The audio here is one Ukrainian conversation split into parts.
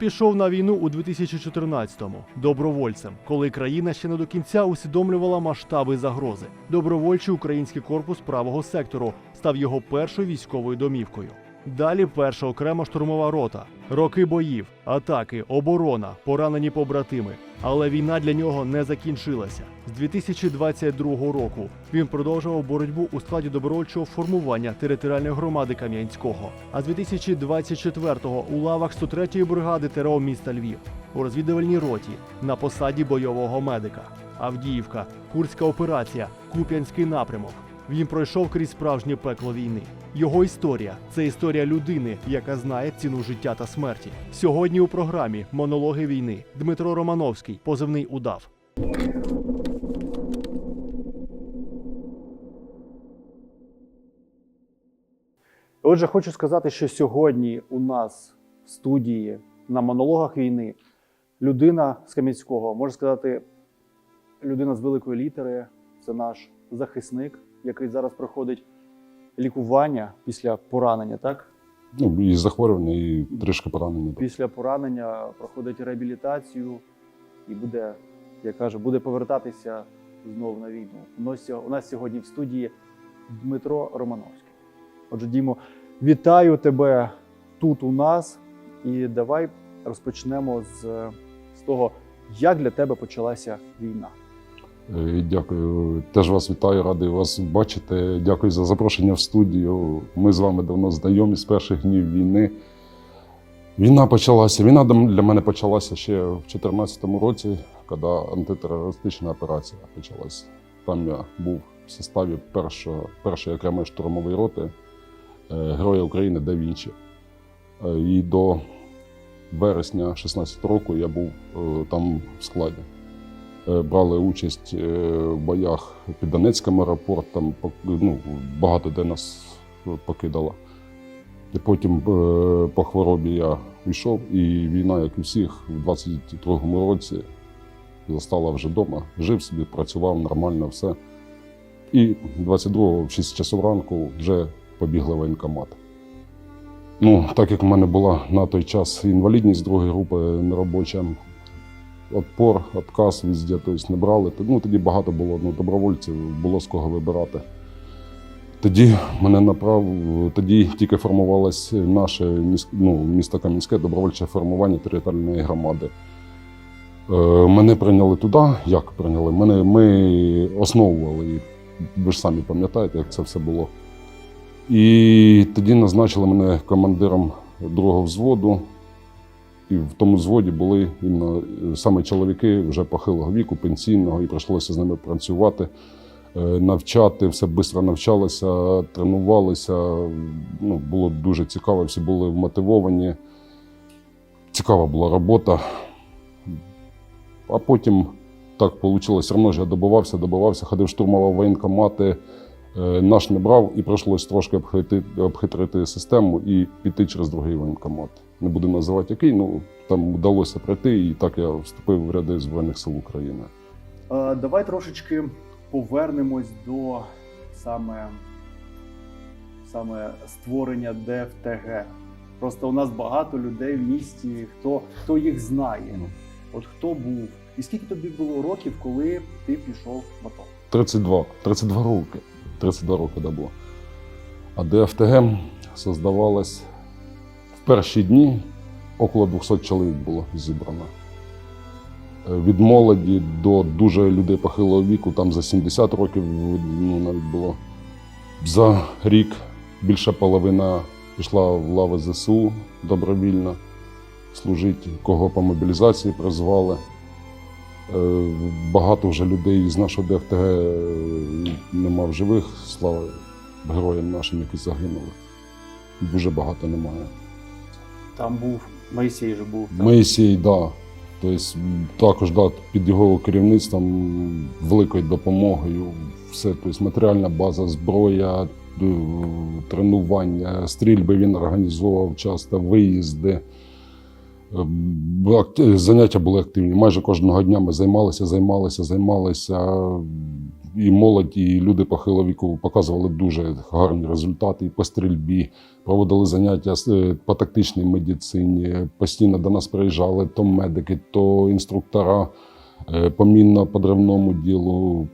пішов на війну у 2014-му добровольцем, коли країна ще не до кінця усвідомлювала масштаби загрози. Добровольчий український корпус правого сектору став його першою військовою домівкою. Далі перша окрема штурмова рота, роки боїв, атаки, оборона, поранені побратими. Але війна для нього не закінчилася. З 2022 року він продовжував боротьбу у складі добровольчого формування територіальної громади Кам'янського. А з 2024-го у лавах 103-ї бригади ТРО міста Львів у розвідувальній роті на посаді бойового медика. Авдіївка, Курська операція, Куп'янський напрямок. Він пройшов крізь справжнє пекло війни. Його історія це історія людини, яка знає ціну життя та смерті. Сьогодні у програмі Монологи війни Дмитро Романовський, позивний удав. Отже, хочу сказати, що сьогодні у нас в студії на монологах війни людина з Кам'янського, можна сказати, людина з великої літери. Це наш захисник, який зараз проходить лікування після поранення, так? Ну, і захворювання, і трішки поранення. Після поранення проходить реабілітацію і буде, як каже, буде повертатися знову на війну. У нас, сьогодні в студії Дмитро Романовський. Отже, Дімо, вітаю тебе тут у нас. І давай розпочнемо з, з того, як для тебе почалася війна. Е, Дякую. Теж вас вітаю, радий вас бачити. Дякую за запрошення в студію. Ми з вами давно знайомі з перших днів війни. Війна почалася. Війна для мене почалася ще в 2014 році, коли антитерористична операція почалася. Там я був в составі першого, першої окремої штурмової роти е, Героя України Да Вінчі. Е, І до вересня 16 року я був там в складі. Е, Брали участь е, в боях під Донецьким аеропортом, ну, багато де нас е, покидало. І потім по хворобі я йшов, і війна, як і всіх, в 22-му році застала вже вдома. Жив собі, працював нормально, все. І 22-го, в 6 часов ранку, вже побігли воєнкомат. Ну, так як в мене була на той час інвалідність другої групи неробоча, отпор, отказ везде, тобто не брали. Ну, тоді багато було ну, добровольців, було з кого вибирати. Тоді мене направ, тоді тільки формувалось наше ну, місто Кам'янське добровольче формування територіальної громади. Е, мене прийняли туди. Як прийняли? Мене, ми основували. Ви ж самі пам'ятаєте, як це все було. І тоді назначили мене командиром другого взводу. І в тому взводі були іменно е, саме чоловіки вже похилого віку, пенсійного, і прийшлося з ними працювати, е, навчати, все швидко навчалося, тренувалися. Ну, було дуже цікаво, всі були вмотивовані. Цікава була робота. А потім так вийшло, все одно ж я добивався, добивався, ходив, штурмував воєнкомати. Е, Наш не брав і прийшлось трошки обхитрити систему і піти через другий воєнкомат. Не буду називати який, ну там вдалося пройти, і так я вступив в ряди Збройних сил України. Давай трошечки повернемось до саме, саме створення ДФТГ. Просто у нас багато людей в місті, хто, хто їх знає. От хто був. І скільки тобі було років, коли ти пішов в АТО? 32, 32 роки. 32 роки да було. А ДФТГ создавалась в перші дні около 200 чоловік було зібрано. Е, Від молоді до дуже людей похилого віку, там за 70 років ну, навіть було. За рік більша половина пішла в лави ЗСУ добровільно, служить, кого по мобілізації призвали. Е, Багато вже людей з нашого ДФТГ е, нема живих, слава героям нашим, які загинули. Дуже багато немає. Там був Моїсей же був. так? Моїсій, да. Тобто, також да, під його керівництвом великою допомогою. Все, тобто, матеріальна база, зброя, е, тренування, стрільби він організовував часто, виїзди. Заняття були активні. Майже кожного дня ми займалися, займалися, займалися. і молодь, і люди похилого віку показували дуже гарні результати і по стрільбі, проводили заняття е, по тактичній медицині. Постійно до нас приїжджали то медики, то інструктора е, по мінно-подривному ділу.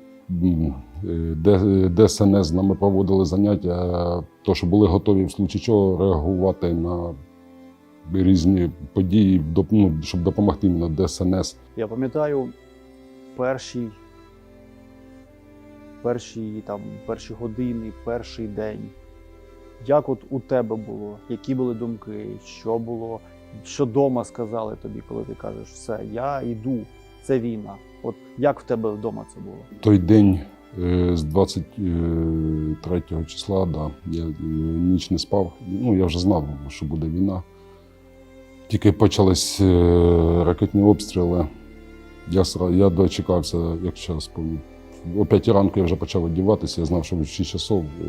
е, ДСНС з нами проводили заняття, то що були готові в случаї чого реагувати на різні події, ну, щоб допомогти іменно ДСНС. Я пам'ятаю перші, перші, там, перші години, перший день. Як от у тебе було? Які були думки? Що було? Що дома сказали тобі, коли ти кажеш, все, я йду, це війна. От як в тебе вдома це було? Той день е, з 23 числа, да, я е, ніч не спав. Ну, я вже знав, що буде війна. Тільки почались е, ракетні обстріли. Я, я дочекався, як час помню. О 5 ранку я вже почав одягатися, я знав, що в 6 часов е,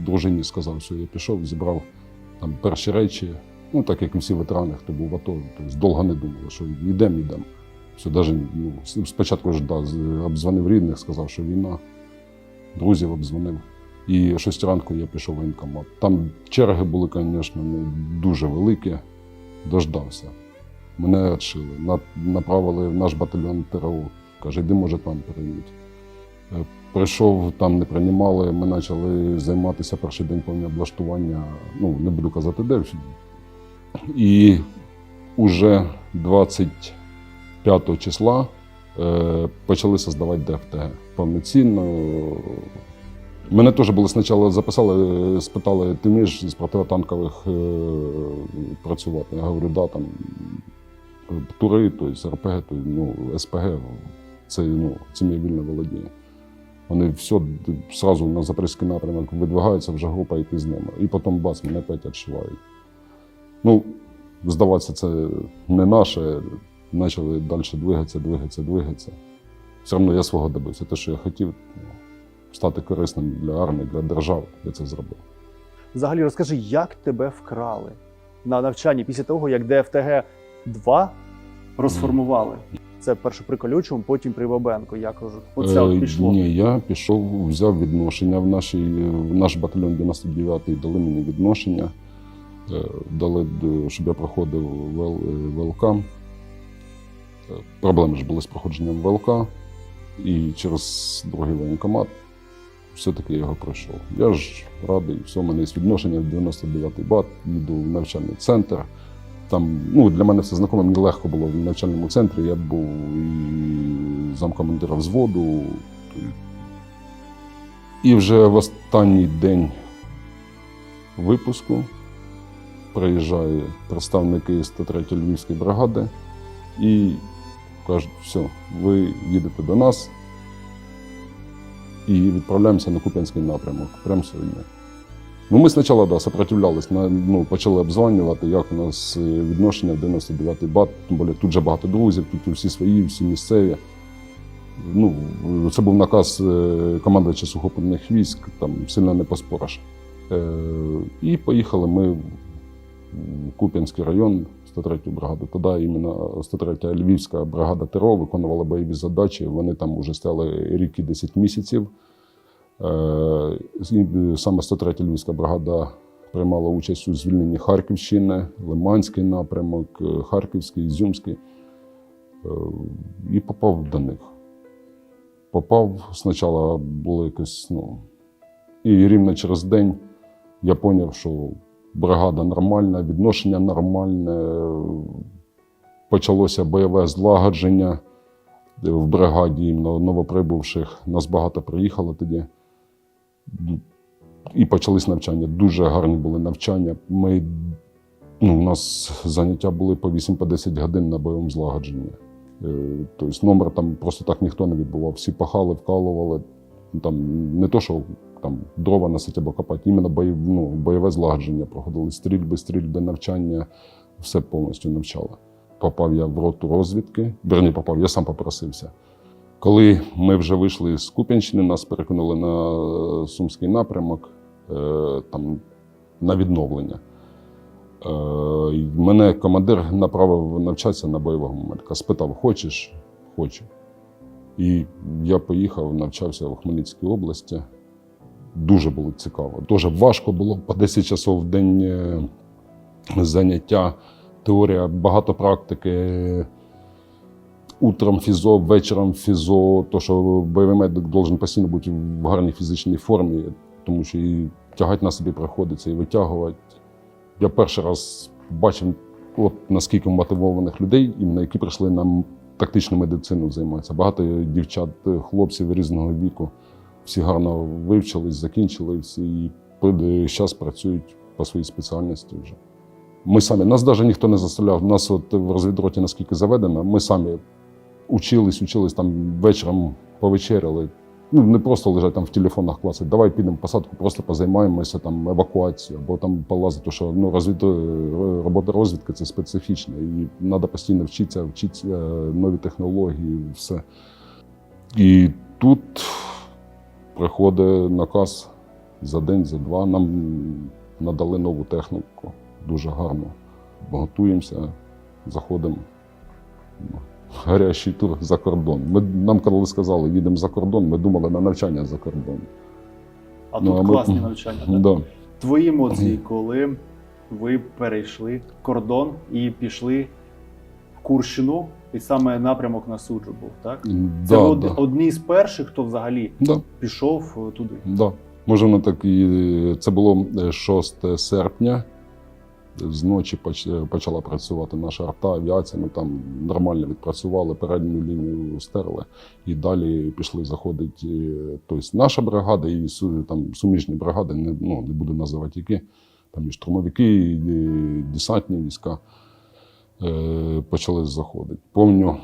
дружині сказав, що я пішов, зібрав там перші речі. Ну, так як всі ветерани, хто був в АТО, тобто довго не думали, що йдемо, йдемо. Все, даже, ну, спочатку ж да, обдзвонив рідних, сказав, що війна, друзів обдзвонив. І о 6 ранку я пішов в воєнкомат. Там черги були, звісно, ну, дуже великі. Дождався. Мене відшили. Направили в наш батальйон ТРО. Каже, йди, може, там приймуть. Е, Прийшов, там не приймали. Ми почали займатися перший день облаштування. Ну, не буду казати, де. І уже 25 числа е, почали создавати ДФТГ повноцінно. Мене теж були спочатку записали, е, спитали, ти вмієш з противотанкових е, працювати? Я говорю, да, там тури, тобто РПГ, то, ну, СПГ, це, ну, цим я вільно володію. Вони все одразу на запорізький напрямок видвигаються, вже група йти з ними. І потім бац, мене опять відшивають. Ну, здаватися, це не наше. Почали далі двигатися, двигатися, двигатися. Все одно я свого добився. Те, що я хотів, стати корисним для армії, для держави, я це зробив. Взагалі розкажи, як тебе вкрали на навчанні після того, як ДФТГ 2 розформували. Це перше при колючому, потім при Бабенко. Як кажуть, оце от Е, пішло. Ні, я пішов, взяв відношення в, нашій, в наш батальйон 99-й, дали мені відношення, е, дали, щоб я проходив е, ВЛК. Е, Проблеми ж були з проходженням ВЛК, і через другий воєнкомат все-таки я його пройшов. Я ж радий, все, у мене є відношення в 99-й бат, їду в навчальний центр. Там, ну, для мене все знакомо, мені легко було в навчальному центрі. Я був і замкомандира взводу. І вже в останній день випуску приїжджають представники 103-ї Львівської бригади і кажуть, все, ви їдете до нас і відправляємося на Куп'янський напрямок прямо сьогодні. Ну, ми спочатку да, сопротивлялись, ну, почали обзванювати, як у нас е, відношення в 99-й бат, тим більше тут же багато друзів, тут всі свої, всі місцеві. Ну, це був наказ е, командувача сухопутних військ, там сильно не поспориш. Е, І поїхали ми в Куп'янський район, 103-ю бригаду. Тоді іменно 103-я Львівська бригада ТРО виконувала бойові задачі. Вони там вже стали рік і 10 місяців. Е, Саме 103-я Львівська бригада приймала участь у звільненні Харківщини, Лиманський напрямок, е, Харківський, Ізюмський. Е, І попав до них. Попав, спочатку було якось, ну. І рівно через день я зрозумів, що бригада нормальна, відношення нормальне. Почалося бойове злагодження в бригаді новоприбувших. Нас багато приїхало тоді. І почались навчання. Дуже гарні були навчання. Ми, ну, у нас заняття були по 8-10 годин на бойовому злагодженні. Е, Тобто номер там просто так ніхто не відбував. Всі пахали, вкалували. Там не то, що там дрова носити або копати, іменно бойов, ну, бойове злагодження проходили стрільби, стрільби, навчання, все повністю навчали. Попав я в роту розвідки. Верні попав, я сам попросився. Коли ми вже вийшли з Куп'янщини, нас перекинули на е, Сумський напрямок е, там, на відновлення. Е, Мене командир направив навчатися на бойового медика. Спитав, хочеш? Хочу. І я поїхав, навчався в Хмельницькій області. Дуже було цікаво. Дуже важко було по 10 часов в день е, заняття, теорія, багато практики. Утром фізо, вечором фізо, то що бойовий медик должен постійно бути в гарній фізичній формі, тому що і тягати на собі приходиться, і витягувати. Я перший раз бачив, от наскільки мотивованих людей, іменно які прийшли на тактичну медицину займатися. Багато дівчат, хлопців різного віку. Всі гарно вивчились, закінчили всі і зараз працюють по своїй спеціальності вже. Ми самі, нас навіть ніхто не заставляв. Нас от в розвідроті наскільки заведено, ми самі учились, учились там вечором повечеряли. Ну, не просто лежать там в телефонах класить, давай підемо посадку, просто позаймаємося там евакуацією, або там полазити, тому що ну, розвід... робота розвідки це специфічна, і треба постійно вчитися, вчитися нові технології, все. І тут приходить наказ за день, за два. Нам надали нову техніку, дуже гарно. Готуємося, заходимо. Гарячий тур за кордон. Ми, нам коли сказали, їдемо за кордон, ми думали на навчання за кордон. А Ну, тут а ми- класні навчання. так? Да. Твої емоції, коли ви перейшли кордон і пішли Курщину, і саме напрямок на суджу був, так? Це Да, од- да. одні з перших, хто взагалі Да. пішов е, туди. Да. Може, так і це було е, 6 серпня. Зночі поч- почала працювати наша арта, авіація. Ми там нормально відпрацювали, передню лінію стерли. І далі пішли заходити е, тобто наша бригада і там суміжні бригади, не, ну, не буду називати які. Там і штурмовики, і е, десантні війська е, почали заходити. Помню,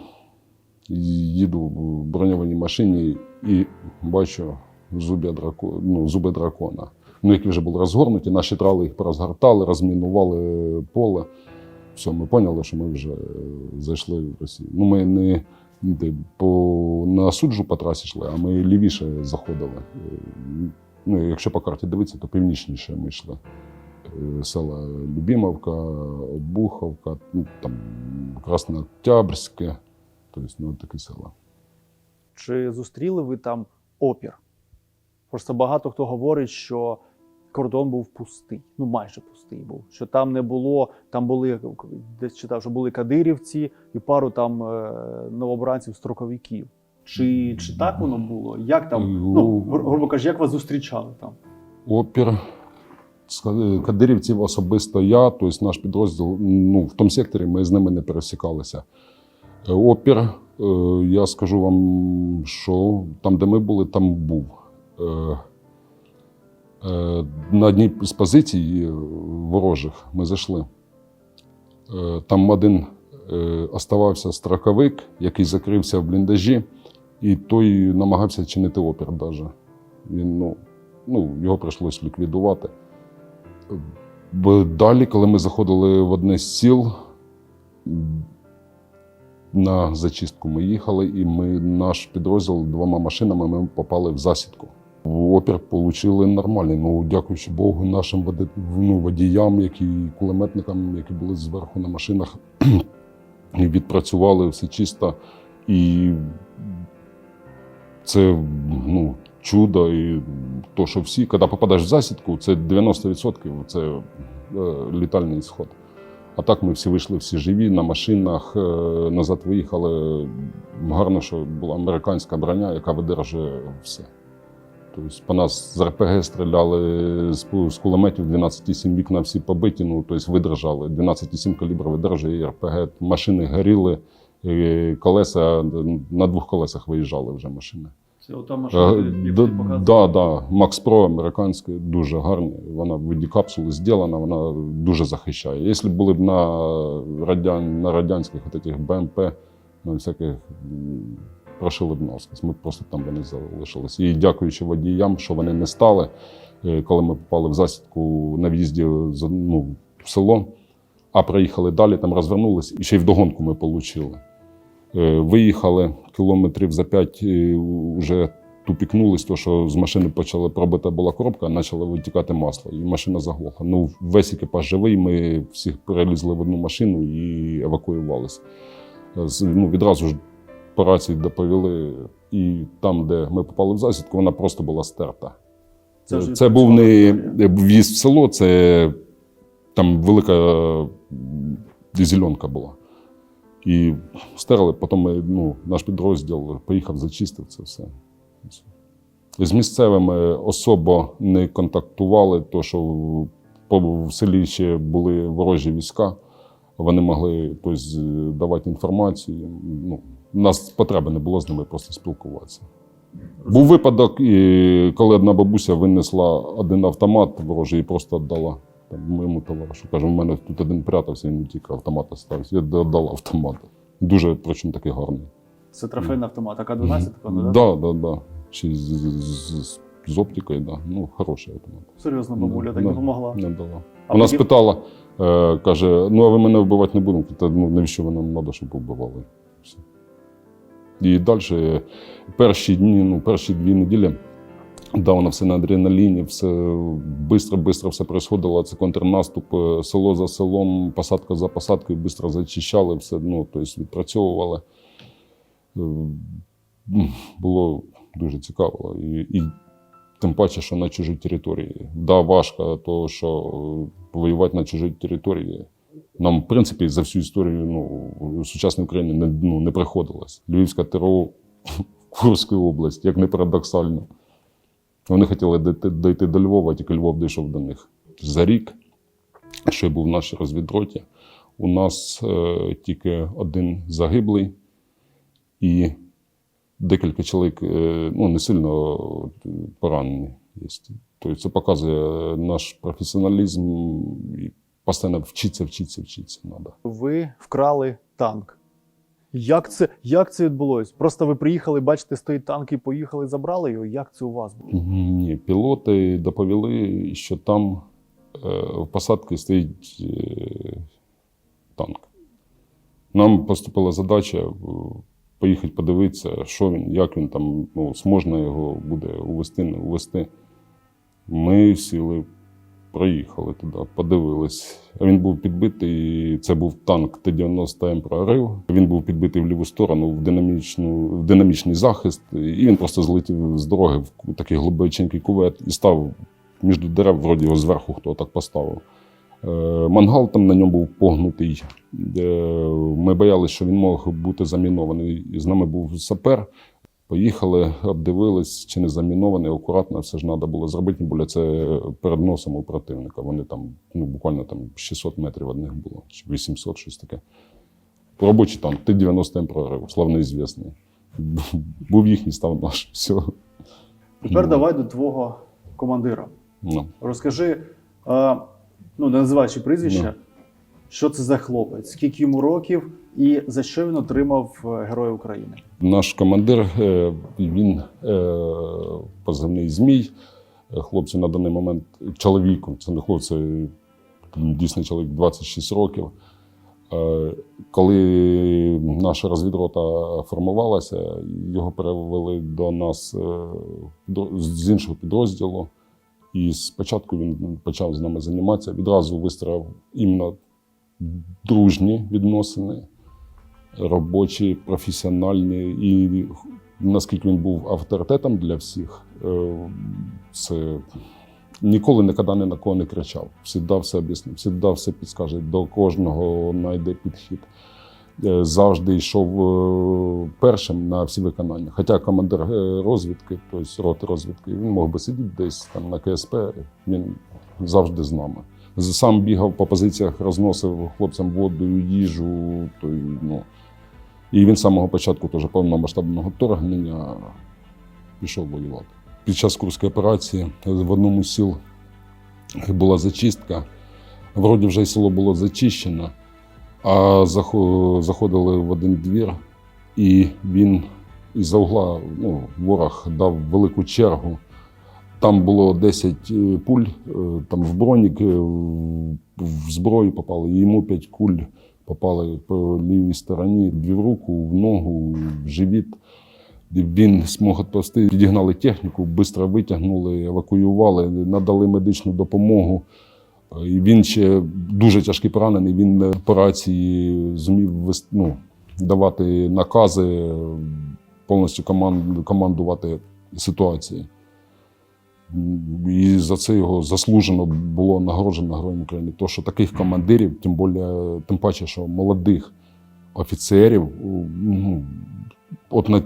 їду в броньованій машині і бачу зуби, драко, ну, зуби дракона. Ну, які вже були розгорнуті, наші трали їх порозгортали, розмінували поле. Все, ми поняли, що ми вже е, зайшли в Росію. Ну, ми не, не по, на суджу по трасі йшли, а ми лівіше заходили. Е, Ну, якщо по карті дивитися, то північніше ми йшли. Е, Села Любімовка, Обуховка, ну, там, Краснооктябрське, тобто ну, такі села. Чи зустріли ви там опір? Просто багато хто говорить, що кордон був пустий, ну майже пустий був. Що там не було, там були десь читав, що були кадирівці і пару там е, новобранців строковиків. Чи, чи так воно було? Як там, ну, грубо кажучи, як вас зустрічали там? Опір. З Кадирівців особисто я, тобто наш підрозділ, ну, в тому секторі ми з ними не пересікалися. Е, Опір, е, я скажу вам, що там, де ми були, там був. Е, е, На одній з позицій е, ворожих ми зайшли. Е, Там один е, оставався строковик, який закрився в бліндажі, і той намагався чинити опір. Даже. Він, ну, ну, його прийшлось ліквідувати. Далі, коли ми заходили в одне з сіл, на зачистку ми їхали, і ми, наш підрозділ двома машинами ми попали в засідку. Опір отримали нормальний. Ну, дякуючи Богу, нашим води- ну, водіям, які кулеметникам, які були зверху на машинах, відпрацювали все чисто. І це ну, чудо. І то, що всі, коли попадаєш в засідку, це 90% це е, літальний ісход. А так ми всі вийшли, всі живі на машинах, е, назад виїхали. Гарно, що була американська броня, яка видержує все. Тобто по нас з РПГ стріляли, з кулеметів 12,7 вікна всі побиті, ну, тобто видержали. 12,7 калібр видержує і РПГ. Машини горіли, і колеса на двох колесах виїжджали вже машини. Це ота Е, да, да, да. Макс Про американське дуже гарне. Вона в виді капсули зроблена, вона дуже захищає. Якщо були б на, радян, на радянських таких БМП, на всяких прошили б наскось. Ми просто там би не залишилися. І дякуючи водіям, що вони не стали, е, коли ми попали в засідку на в'їзді ну, в село, а приїхали далі, там розвернулися, і ще й вдогонку ми отримали. Е, Виїхали кілометрів за п'ять, вже тупікнулись, то що з машини почала пробита була коробка, почало витікати масло, і машина заглохла. Ну, весь екіпаж живий, ми всіх перелізли в одну машину і евакуювалися. Ну, відразу ж по рації доповіли, і там, де ми попали в засідку, вона просто була стерта. Це Це, був не в'їзд в село, це там велика зеленка була. І стерли, потім ми, ну, наш підрозділ поїхав, зачистив це все. З місцевими особо не контактували, то що в- селі ще були ворожі війська. Вони могли тобто, давати інформацію. Ну, у нас потреби не було з ними просто спілкуватися. Був випадок, коли одна бабуся винесла один автомат ворожий і просто віддала там, моєму товаришу. Каже, у мене тут один прятався, він тільки автомат остався. Я віддала автомат. Дуже, причому такий гарний. Це трофейний автомат, АК-12, певно, Так, да? да, да, да. З, з, оптикою, да. Ну, хороший автомат. Серйозно, бабуля так допомогла. Не дала. А Вона спитала, е, каже: ну а ви мене вбивати не будете? Та ну навіщо ви нам треба, щоб вбивали? І далі, перші дні, ну, перші дві неділі, да, вона все на адреналіні, все швидко-швидко все происходило. Це контрнаступ, е, село за селом, посадка за посадкою, швидко зачищали, все ну, тобто відпрацьовували. Е, Було дуже цікаво. І, і тим паче, що на чужій території. Да, важко, то що е, воювати на чужій території. Нам, в принципі, за всю історію ну, сучасної України не, ну, не приходилось. Львівська ТРО в Курській області, як не парадоксально. Вони хотіли дойти, дойти до Львова, тільки Львов дійшов до них. За рік, що був в нашій розвідроті, у нас е, тільки один загиблий і декілька чоловік е, ну, не сильно поранені. є. Тобто це показує наш професіоналізм і постійно вчитися, вчитися, вчитися треба. Ви вкрали танк. Як це, як це відбулося? Просто ви приїхали, бачите, стоїть танк і поїхали, забрали його. Як це у вас було? Ні, пілоти доповіли, що там е, в посадці стоїть е, танк. Нам поступила задача е, поїхати подивитися, що він, як він там, ну, зможна його буде увести, не увести. Ми сіли, проїхали туди, подивились. Він був підбитий, це був танк Т-90М прорив. Він був підбитий в ліву сторону в, динамічну, в динамічний захист, і він просто злетів з дороги в такий глибоченький кувет і став між дерев, вроді його зверху хто так поставив. Е, Мангал там на ньому був погнутий. Ми боялися, що він мог бути замінований. З нами був сапер. Поїхали, обдивились, чи не замінований, акуратно все ж треба було зробити. Тим більше це перед носом у противника. Вони там ну, буквально там 600 метрів одних було, чи 800, щось таке. Робочий танк, Т-90 М прорив, славно звісний. Був їхній, став наш. Все. Тепер давай до твого командира. Ну. Розкажи, ну, не називаючи прізвища, що це за хлопець, скільки йому років і за що він отримав е, Героя України. Наш командир, е, він е, позивний Змій. Хлопцю на даний момент чоловіку, це не хлопці, дійсно чоловік 26 років. Коли наша розвідрота формувалася, його перевели до нас з іншого підрозділу. І спочатку він почав з нами займатися, відразу вистроїв іменно дружні відносини робочі, професіональні. І наскільки він був авторитетом для всіх, е, це ніколи ніколи ні на кого не кричав. Всігда все об'яснив, всігда все підскаже, до кожного знайде підхід. Е, Завжди йшов е, першим на всі виконання. Хоча командир розвідки, тобто роти розвідки, він мог би сидіти десь там на КСП, він завжди з нами. Сам бігав по позиціях, розносив хлопцям воду, їжу. То, ну. І він з самого початку теж повномасштабного вторгнення пішов воювати. Під час Курської операції в одному з сіл була зачистка. Вроді вже село було зачищено, а заходили в один двір, і він із-за угла ну, ворог дав велику чергу. Там було 10 е, пуль, е, там в бронік, е, в зброю попали. І йому 5 куль попали по лівій стороні, в руку, в ногу, в живіт. Він змог відповсти, підігнали техніку, швидко витягнули, евакуювали, надали медичну допомогу. І він ще дуже тяжкий поранений. Він е, по рації зумів ну, давати накази. повністю команд, командувати ситуацією. І за це його заслужено було нагороджено Героєм України. То, що таких командирів, тим більше, тим паче, що молодих офіцерів, ну, от на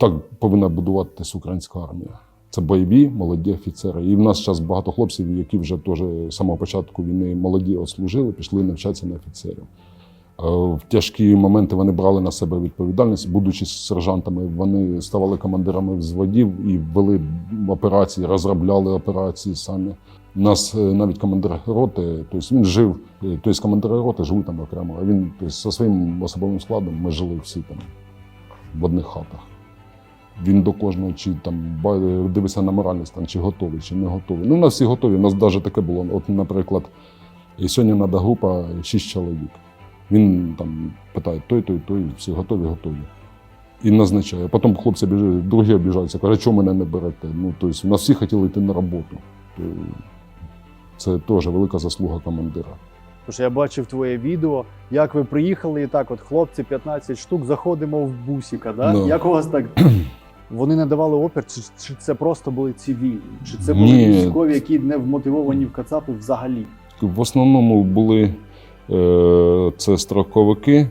так повинна будуватися українська армія. Це бойові, молоді офіцери. І в нас зараз багато хлопців, які вже теж з самого початку війни молоді ослужили, пішли навчатися на офіцерів. Е, В тяжкі моменти вони брали на себе відповідальність. Будучи сержантами, вони ставали командирами взводів і вели операції, розробляли операції самі. У нас е, навіть командир роти, тобто він жив, е, тобто командири роти жили там окремо, а він тобто, зі своїм особовим складом ми жили всі там в одних хатах. Він до кожного чи там дивиться на моральний стан, чи готовий, чи не готовий. Ну, у нас всі готові. У нас навіть таке було. От, наприклад, сьогодні треба група 6 чоловік. Він там питає той, той, той, всі готові, готові. І назначає. Потім хлопці біжать, другі обіжаються, кажуть, чого мене не берете? Ну, тобто, у нас всі хотіли йти на роботу. Це теж велика заслуга командира. Тож я бачив твоє відео, як ви приїхали, і так, от хлопці, 15 штук, заходимо в бусіка. Да? Да. Як у вас так? Вони не давали опір, чи, чи це просто були цивільні? Чи це були Ні. військові, які не вмотивовані в Кацапи взагалі? В основному були це строковики,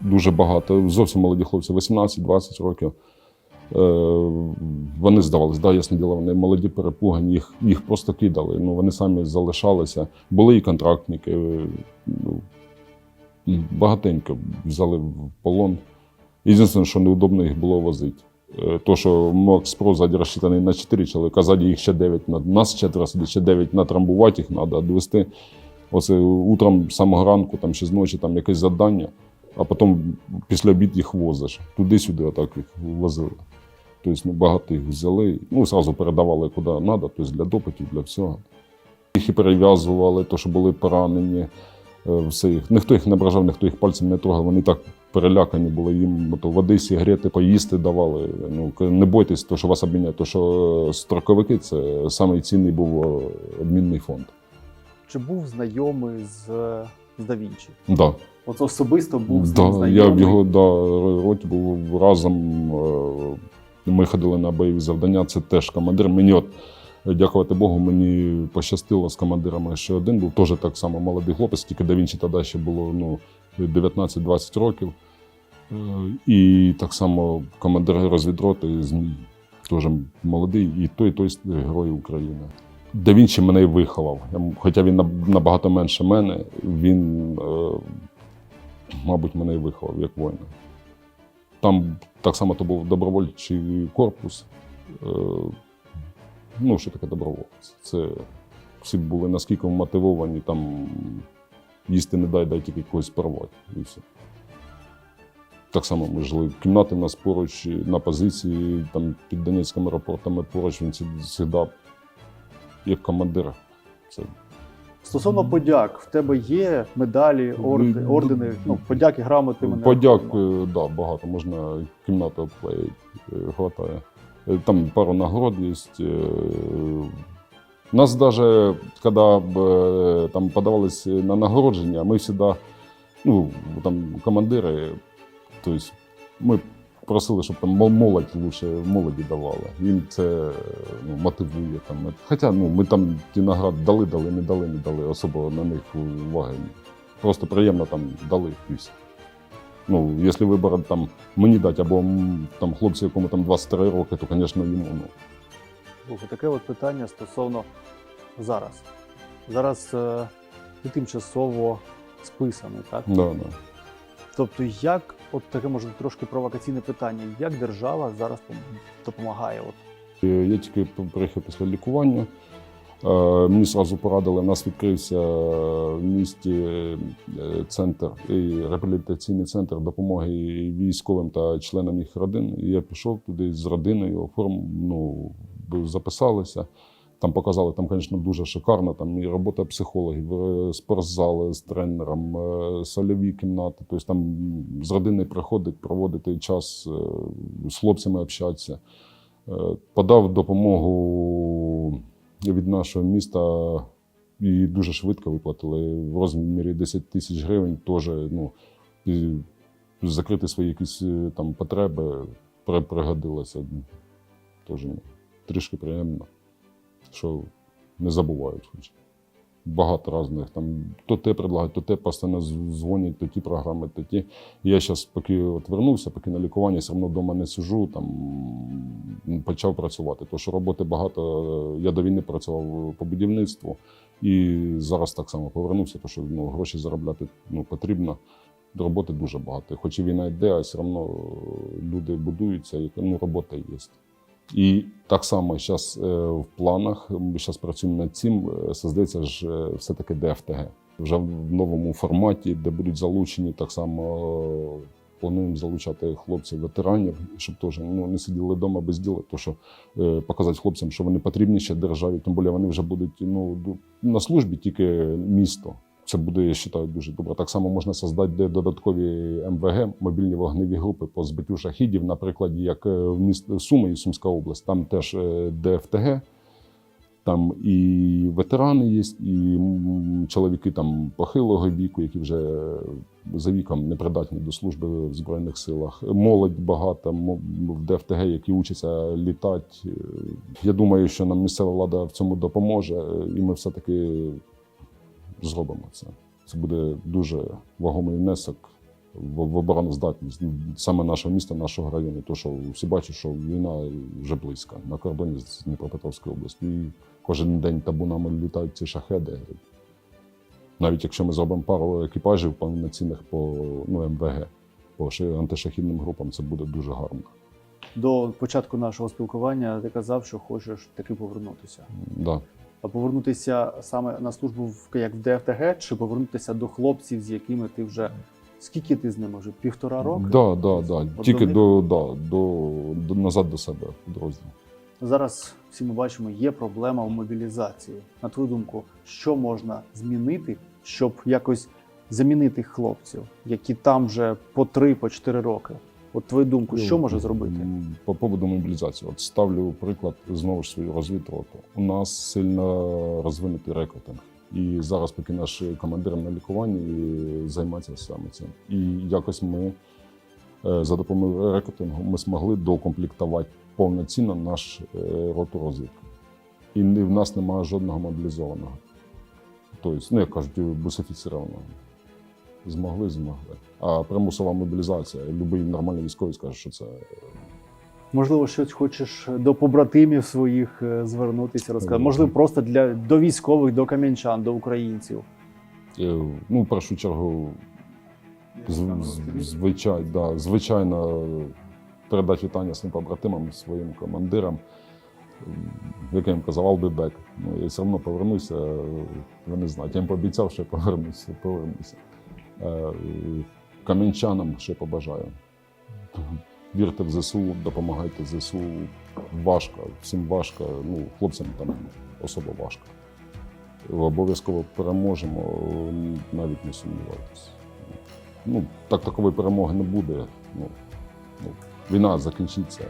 дуже багато, зовсім молоді хлопці, 18-20 років. Е, вони здавалися, да, ясне діло, вони молоді перепугані, їх, їх просто кидали. Ну, вони самі залишалися. Були і контрактники. е, Ну, багатенько взяли в полон. Єдине, що неудобно їх було возити. Е, То, що Макс Про ззаді розчитаний на 4 чоловіка, ззаді їх ще 9 на нас четверо ще 9 натрамбувати їх треба, довести. Оце утром з самого ранку, там ще з ночі там якесь завдання, а потім після обід їх возиш. Туди-сюди отак їх возили. Тобто ну, багато їх взяли, ну зразу передавали куди треба, тобто для допитів, для всього. Їх і перев'язували, то, що були поранені. е, Все їх. Ніхто їх не ображав, ніхто їх пальцем не трогав. Вони так перелякані були. Їм то води, сигарети, поїсти давали. Ну, не бойтесь, то, що вас обміняють. То, що е, строковики це самий цінний був е, обмінний фонд. Чи був знайомий з, з Да Вінчі? Да. От особисто був з Да, знайомий. я в його да, роті був разом. е, Ми ходили на бойові завдання. Це теж командир. Мені от, е, дякувати Богу, мені пощастило з командирами. Ще один був теж так само молодий хлопець, тільки да Вінчі тоді ще було ну, 19-20 років. Е, І так само командир розвідроти Змій. Теж молодий, і той, і той герой України. Да Вінчі мене й виховав. Хоча він набагато менше мене, він, е, мабуть, мене й виховав як воїна. Там так само то був добровольчий корпус. Е, ну, що таке доброволець? Це всі були наскільки мотивовані, там їсти не дай, дай тільки когось порвати. І все. Так само ми жили. Кімнати в нас поруч на позиції, там під Донецьким аеропортом поруч він завжди як командир. Це Стосовно подяк, в тебе є медалі, орди, ордени, ну, подяки, грамоти мене. Подяк, е, да, багато. Можна кімнату обклеїти, е, хватає. Е, Там пару нагород є. е, У нас навіть, коли е, там подавались на нагородження, ми завжди, ну, там командири, тобто ми просили, щоб там молодь лучше молоді давала. Їм це ну, мотивує. Там. Хоча ну, ми там ті награди дали, дали, не дали, не дали. Особо на них уваги. Просто приємно там дали і все. Ну, якщо вибори там мені дати, або там хлопцю, якому там 23 роки, то, звісно, йому. Ну, Слухай, таке от питання стосовно зараз. Зараз е, ти тимчасово списаний, так? да, да. Тобто, як, от таке може трошки провокаційне питання, як держава зараз допомагає? От Е, Я тільки приїхав після лікування. Е, Мені одразу порадили, у нас відкрився в місті е, центр і реабілітаційний центр допомоги військовим та членам їх родин. І я пішов туди з родиною, оформ, ну, записалися. Там показали, там, звісно, дуже шикарно. Там і робота психологів, е, спортзали з тренером, е, сольові кімнати. Тобто там з родиною приходить, проводити час, е, з хлопцями общатися. Подав допомогу від нашого міста і дуже швидко виплатили в розмірі 10 тисяч гривень. Теж ну, закрити свої якісь там потреби. при- пригодилося. Теж ну, трішки приємно, що не забувають хоч. Багато різних там то те предлагають, то те постійно дзвонять, то ті програми, то ті. Я зараз, поки от вернувся, поки на лікуванні, все одно вдома не сижу, там почав працювати. Тому що роботи багато. Я до війни працював по будівництву і зараз так само повернувся, тому що ну, гроші заробляти ну, потрібно. Роботи дуже багато. Хоч і війна йде, а все одно люди будуються, і ну, робота є. І так само зараз в планах, ми зараз працюємо над цим, е, создається ж е, все-таки ДФТГ. Вже в новому форматі, де будуть залучені так само. е, Плануємо залучати хлопців, ветеранів, щоб теж ну, не сиділи вдома без діла, то що е, показати хлопцям, що вони потрібні ще державі, тим більше вони вже будуть ну, на службі тільки місто. Це буде, я вважаю, дуже добре. Так само можна создати додаткові МВГ, мобільні вогневі групи по збиттю шахідів, наприклад, як е, в міст Суми і Сумська область. Там теж е, ДФТГ, там і ветерани є, і чоловіки там похилого віку, які вже за віком непридатні до служби в Збройних силах. Молодь багато мо- в ДФТГ, які учаться літати. Е, Я думаю, що нам місцева влада в цьому допоможе, і ми все-таки зробимо це. Це буде дуже вагомий внесок в, обороноздатність саме нашого міста, нашого району. То що всі бачать, що війна вже близько на кордоні з Дніпропетровською областю. І кожен день табунами літають ці шахеди. Навіть якщо ми зробимо пару екіпажів повноцінних по ну, МВГ, по антишахідним групам, це буде дуже гарно. До початку нашого спілкування ти казав, що хочеш таки повернутися. Да. Повернутися саме на службу в як в ДФТГ, чи повернутися до хлопців, з якими ти вже скільки ти з ними вже? Півтора року? Да, да, да. Тільки до до, да, до, до, назад до себе підрозділ. Зараз всі ми бачимо, є проблема в мобілізації. На твою думку, що можна змінити, щоб якось замінити хлопців, які там вже по три, по чотири роки? От твою думку, що може зробити? По поводу мобілізації. От ставлю приклад знову ж свою розвідроту. У нас сильно розвинутий рекрутинг. І зараз, поки наш командир на лікуванні займається саме цим. І якось ми е, за допомогою рекрутингу ми змогли докомплектувати повноцінно наш е, роту розвідки. І в нас немає жодного мобілізованого. Тобто, ну як кажуть, бусифіцірованого. Змогли, змогли. А примусова мобілізація, будь-який нормальний військовий скаже, що це Можливо, щось хочеш до побратимів своїх е, звернутися, розказати. Можливо, просто для до військових, до кам'янчан, до українців. е, ну, в першу чергу, з- з- звичай, да, звичайно, передати вітання своїм побратимам, своїм командирам, як я їм казав, I'll be back. Ну, я все одно повернуся, е, вони знають. Я їм пообіцяв, що я повернуся, повернуся. Кам'янчанам ще побажаю. Вірте в ЗСУ, допомагайте ЗСУ. Важко, всім важко. Ну, хлопцям там особо важко. Обов'язково переможемо, навіть не сумнівайтесь. Ну, так такової перемоги не буде. Ну, ну, війна закінчиться.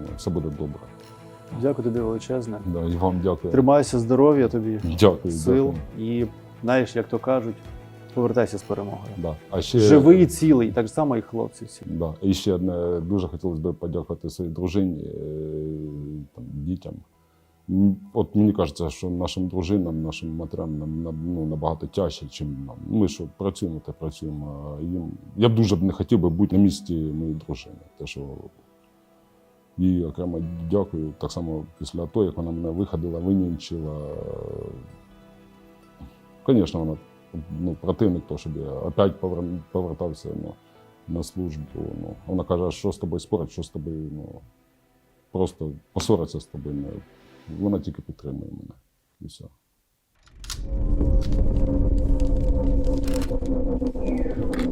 Ну, Все буде добре. Дякую тобі величезне. Да, і вам дякую. Тримайся здоров'я тобі, Дякую. сил дякую. і знаєш, як то кажуть, повертайся з перемогою. Да. А ще, Живий і цілий, так само і хлопці всі. Да. І ще одне дуже хотілося б подякувати своїй дружині, е, там, дітям. От мені кажеться, що нашим дружинам, нашим матерям нам ну, набагато тяжче, ніж нам. Ми що працюємо, то працюємо. Їм... Я б дуже б не хотів би бути на місці моєї дружини. Те, що їй окремо дякую. Так само після того, як вона мене виходила, винянчила. Звісно, вона ну, противник то, щоб я опять повертався ну, на службу. Ну. Вона каже, що з тобою спорить, що з тобою ну, просто посоратися з тобою. Ну. Вона тільки підтримує мене. І все. Thank you.